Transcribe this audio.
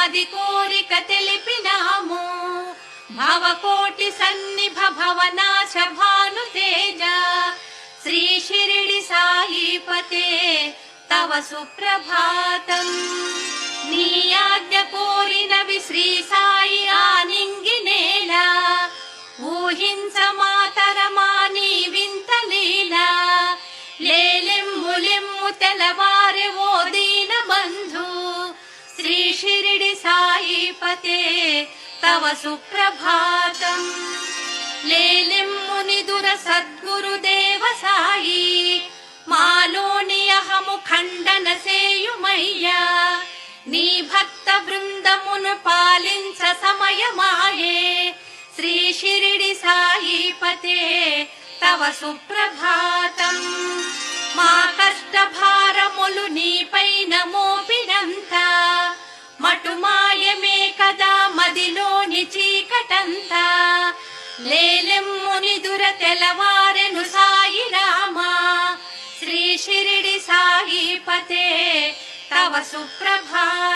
మది కోరిక తెలిపినాము భవకోటి సన్నిభ భవనాశ భాను తేజ శ్రీ షిరిడి సాయిపతే తవ సుప్రభాతం నీ ఆజ్ఞ కోరినవి శ్రీ సాయి ఆనింగి నేల ఊహించ మాతరమా నీ వింత లీల లేలెమ్ము లెమ్ము తెలవారె ఓ దీన బంధు శ్రీ షిరిడి సాయిపతే తవ సుప్రభాతం లేలెమ్ము నిదుర సద్గురుదేవ సాయి మాలోని అహము ఖండన సేయుమయ్యా నీ భక్త బృందమును పాలించ సమయమాయే శ్రీ షిరిడి సాయిపతే తవ సుప్రభాతం మా కష్ట लेलमुनि ತೆಲವಾರೆನು ಸಾಯಿ ರಾಮ. ಶ್ರೀ ಶಿರಿಡಿ ಸಾಯಿ ಪತೆ ತವ ಸುಪ್ರಭಾ